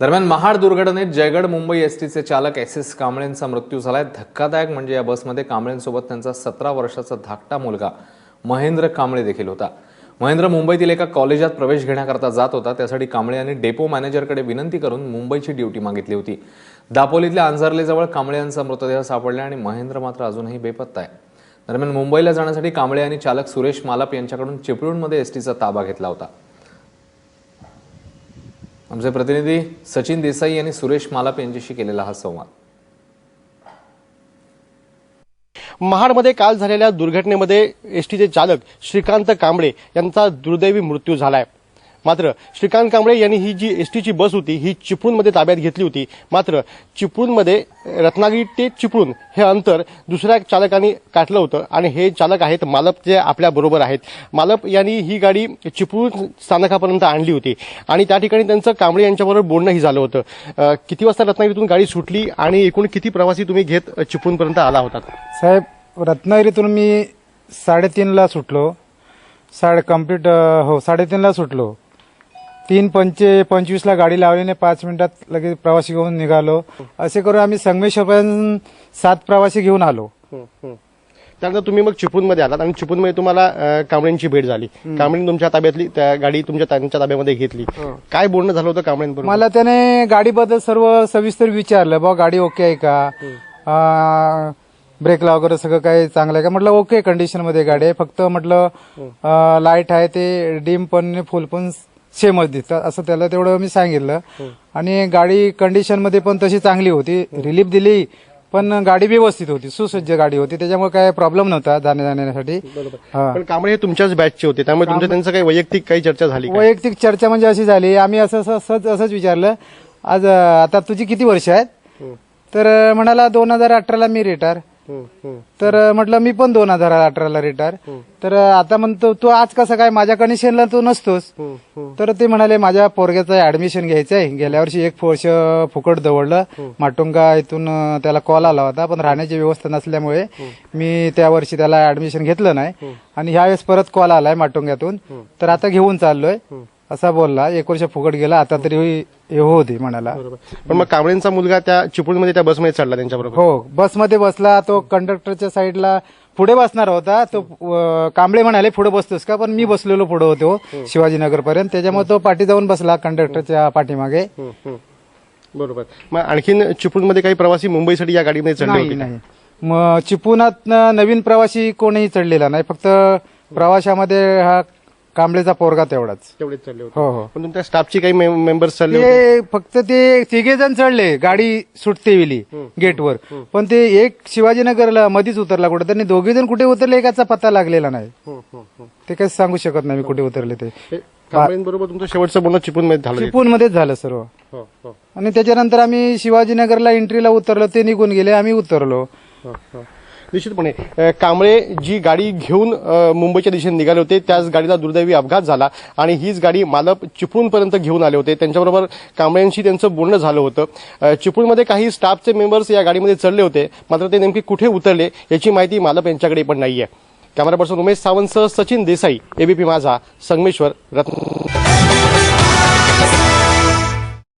दरम्यान महाड दुर्घटनेत जयगड मुंबई एस टीचे चालक एस एस कांबळेंचा मृत्यू झालाय. धक्कादायक म्हणजे या बसमध्ये कांबळेंसोबत त्यांचा सतरा वर्षाचा धाकटा मुलगा महेंद्र कांबळे देखील होता. महेंद्र मुंबईतील एका कॉलेजात प्रवेश घेण्याकरता जात होता. त्यासाठी कांबळे यांनी डेपो मॅनेजरकडे विनंती करून मुंबईची ड्युटी मागितली होती. दापोलीतल्या अंजारलेजवळ कांबळे यांचा मृतदेह सापडला आणि महेंद्र मात्र अजूनही बेपत्ता आहे. दरम्यान मुंबईला जाण्यासाठी कांबळे यांनी चालक सुरेश मालप यांच्याकडून चिपळूणमध्ये एसटीचा ताबा घेतला होता. आमचे प्रतिनिधी सचिन देसाई यांनी सुरेश मालाप यांच्याशी केलेला हा संवाद. महाडमध्ये काल झालेल्या दुर्घटनेमध्ये एसटीचे चालक श्रीकांत कांबळे यांचा दुर्दैवी मृत्यू झालाय. मात्र श्रीकांत कांबळे यांनी ही जी एस टीची बस होती ही चिपळूणमध्ये ताब्यात घेतली होती. मात्र चिपळूणमध्ये रत्नागिरी ते चिपळूण हे अंतर दुसऱ्या चालकांनी काटलं होतं आणि हे चालक आहेत मालप जे आपल्या बरोबर आहेत. मालप यांनी ही गाडी चिपळूण स्थानकापर्यंत आणली होती आणि त्या ठिकाणी त्यांचं कांबळे यांच्याबरोबर बोलणंही झालं होतं. किती वाजता रत्नागिरीतून गाडी सुटली आणि एकूण किती प्रवासी तुम्ही घेत चिपळूणपर्यंत आला होता? साहेब रत्नागिरीतून मी साडेतीनला सुटलो. साडे कंप्लीट हो साडेतीनला सुटलो. तीन पंचे पंचवीसला गाडी लावली नाही पाच मिनिटात लगेच प्रवासी घेऊन निघालो. असे करून आम्ही संगमेश्वरपर्यंत सात प्रवासी घेऊन आलो. त्यानंतर तुम्ही मग चिपळूणमध्ये आलात आणि चिपळूणमध्ये तुम्हाला अं, कांबळेंची भेट झाली. कांबळेंनी तुमच्या ताब्यातली त्या गाडी तुमच्या त्यांच्या ताब्यामध्ये घेतली. काय बोलणं झालं होतं कांबळेंबरोबर? मला त्याने गाडीबद्दल सर्व सविस्तर विचारलं. बा गाडी ओके आहे का? ब्रेकला वगैरे सगळं काही चांगलं आहे का? म्हटलं ओके कंडिशनमध्ये गाडी आहे. फक्त म्हटलं लाइट आहे ते डिम पण फुल पण सेमच दिसतात असं त्याला तेवढं मी सांगितलं. आणि गाडी कंडिशनमध्ये पण तशी चांगली होती. रिलीफ दिली पण गाडी व्यवस्थित होती. सुसज्ज गाडी होती. त्याच्यामुळे काय प्रॉब्लेम नव्हता जाण्या जाण्यासाठी. हा. पण कांबळे हे तुमच्याच बॅचचे होते. त्यामुळे तुमच्या त्यांचं काही वैयक्तिक काही चर्चा झाली? वैयक्तिक चर्चा म्हणजे अशी झाली. आम्ही असं असं असंच असंच विचारलं. आज आता तुझी किती वर्ष आहेत? तर अं, म्हणाला दोन हजार अठराला मी रिटायर. तर अं, म्हटलं मी पण दोन हजार अठराला रिटायर तर अं, आता म्हणतो तू आज कसं काय माझ्या कंडिशनला तू नसतोस. तर ते म्हणाले माझ्या पोरग्याचं ऍडमिशन घ्यायचंय. गेल्या वर्षी एक वर्ष फुकट दवडलं. माटुंगा इथून त्याला कॉल आला होता पण राहण्याची व्यवस्था नसल्यामुळे मी त्या वर्षी त्याला ऍडमिशन घेतलं नाही. आणि ह्यावेळेस परत कॉल आलाय माटुंग्यातून. तर आता घेऊन चाललोय. असा बोलला एक वर्ष फुकट गेला आता तरी हे होती म्हणाला. पण मग कांबळेंचा मुलगा त्या चिपळूणमध्ये त्या बसमध्ये चढला त्यांच्याबरोबर. हो बसमध्ये बसला तो कंडक्टरच्या साईडला पुढे बसणार होता. तो कांबळे म्हणाले पुढे बसतोस का? पण मी बसलेलो पुढे होतो शिवाजीनगर पर्यंत त्याच्यामुळे तो पाठी जाऊन बसला कंडक्टरच्या पाठीमागे. बरोबर. मग आणखीन चिपळूणमध्ये काही प्रवासी मुंबईसाठी या गाडीमध्ये चढले होते नाही. मग चिपळूणात नवीन प्रवासी कोणीही चढलेला नाही. फक्त प्रवाशामध्ये हा कांबळेचा पोरगा तेवढाच. तेवढेच चढले होते. हो हो. पण तुमच्या स्टाफची काही मेंबर्स होते ते फक्त ते तिघे जण चढले गाडी सुटते वेली गेटवर. पण ते एक शिवाजीनगरला मधीच उतरला कुठे त्यांनी दोघे जण कुठे उतरले एकाचा पत्ता लागलेला नाही. ते काही सांगू शकत नाही मी कुठे उतरले ते. हे कांबळेंबरोबर तुमचं शेवटचं बोलणं चिपळूणमध्ये झालं. चिपळूण मध्येच झालं सर्व. हो, हो, आणि त्याच्यानंतर आम्ही शिवाजीनगरला एंट्रीला उतरलो ते निघून गेले आम्ही उतरलो. हो, हो. निश्चितपणे. कांबळे जी गाडी घेऊन मुंबईच्या दिशेने निघाले होते त्याच गाडीला दुर्दैवी अपघात झाला आणि हीच गाडी मालप चिपळूणपर्यंत घेऊन आले होते. त्यांच्याबरोबर कांबळेंशी त्यांचं बोलणं झालं होतं. चिपळूणमध्ये काही स्टाफचे मेंबर्स या गाडीमध्ये चढले होते मात्र ते नेमके कुठे उतरले याची माहिती मालप यांच्याकडे पण नाहीये. कॅमेरा पर्सन उमेश सावंतसह सचिन देसाई एबीपी माझा संगमेश्वर रत्न